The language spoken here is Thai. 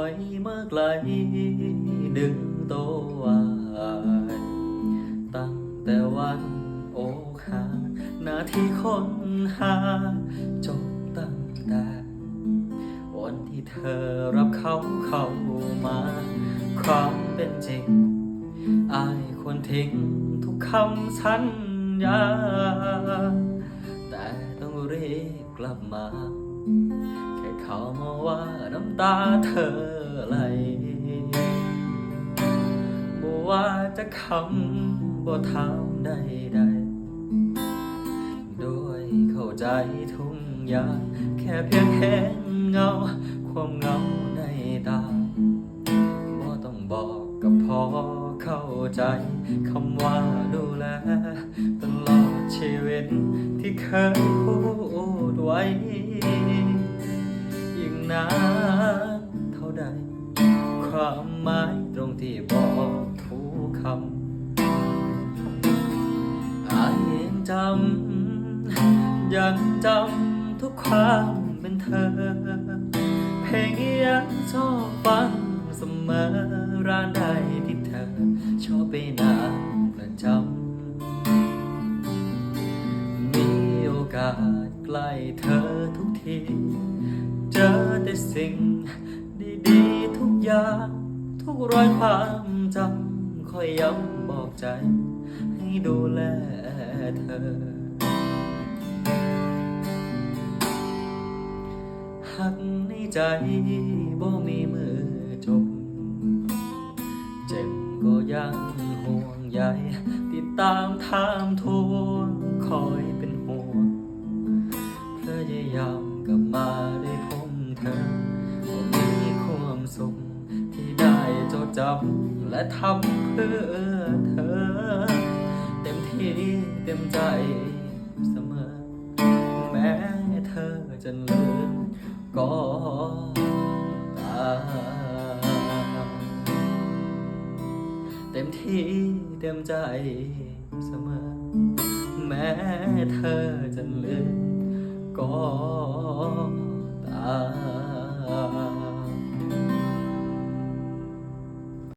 อยมาไกลดึงตัวตั้งแต่วันโอกหาหน้าที่คนหาจบตั้งแต่วันที่เธอรับเขาเข้ามาความเป็นจริงอายควรทิ้งทุกคำสัญญา แต่ต้องรีบกลับมา แค่เขามาว่าน้ำตาเธอไหลบ่ว่าจะคำบ่ถามใดใดด้วยเข้าใจทุกอย่างแค่เพียงเห็นเงา ความเหงาในตาบ่ต้องบอกก็พอเข้าใจคำว่าดูแลตลอดชีวิตที่เคย ใด ความหมายตรงที่บอกทุกคำอายยังจำยังจำทุกความเป็นเธอ เพลงยังชอบฟังเสมอร้านใดที่เธอ ชอบไปนานประจำมีโอกาสใกล้เธอทุกที เจอแต่สิ่ง ยาทุกรอยความจำคอยย้ำบอกใจ ให้ดูแลเธอ หักในใจบ่มีมือจบ เจ็บก็ยังห่วงใยติดตามถามทวงคอยเป็นห่วงพยายาม จำและทำเพื่อเธอ เต็มที่เต็มใจเสมอ แม้เธอจะลืมก็ตามเต็มที่เต็มใจเสมอ แม้เธอจะลืมก็